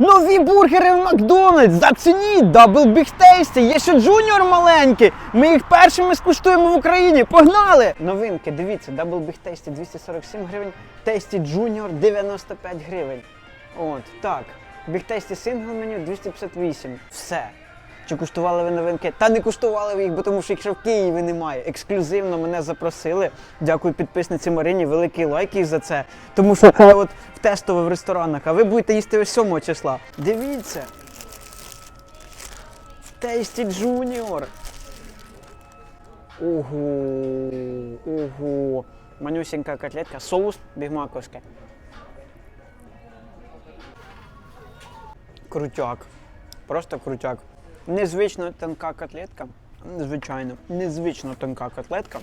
Нові бургери в Макдональдс! Зацініть! Дабл Біг Тейсті! Є ще джуніор маленький! Ми їх першими скуштуємо в Україні! Погнали! Новинки, дивіться, Дабл Біг Тейсті 247 гривень, Тейсті Джуніор 95 гривень. От, так. Біг Тейсті сингл меню 258. Все. Чи куштували ви новинки? Та не куштували ви їх, бо тому що їх ще в Києві немає. Ексклюзивно мене запросили. Дякую підписниці Марині, великий лайк їй за це. Тому що це от в тестово в ресторанах, а ви будете їсти ось 7 числа. Дивіться. Тейсті Джуніор. Ого, ого. Манюсенька котлетка, соус бігмаковський. Крутяк. Просто крутяк. Незвично тонка котлетка. Звичайно, незвично тонка котлетка.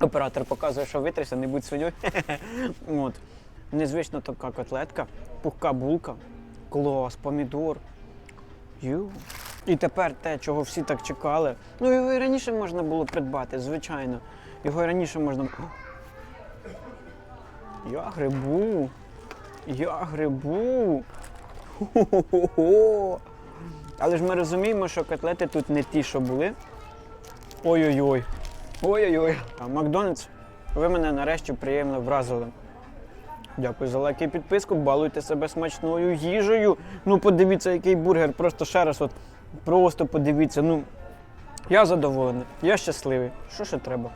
Оператор показує, що витряся, не будь свиньою. От. Незвично тонка котлетка, пухка булка, клас, помідор. Ю. І тепер те, чого всі так чекали. Ну його і раніше можна було придбати, звичайно. Його і раніше можна. Я грибу. Я грибу. Хо-хо-хо-хо. Але ж ми розуміємо, що котлети тут не ті, що були. Ой-ой-ой. Ой-ой-ой. А Макдональдс, ви мене нарешті приємно вразили. Дякую за лайк і підписку. Балуйте себе смачною їжею. Ну, подивіться, який бургер. Просто ще раз, от, просто подивіться. Ну, я задоволений, я щасливий. Що ще треба?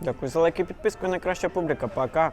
Дякую за лайк і підписку. Найкраща публіка. Пока.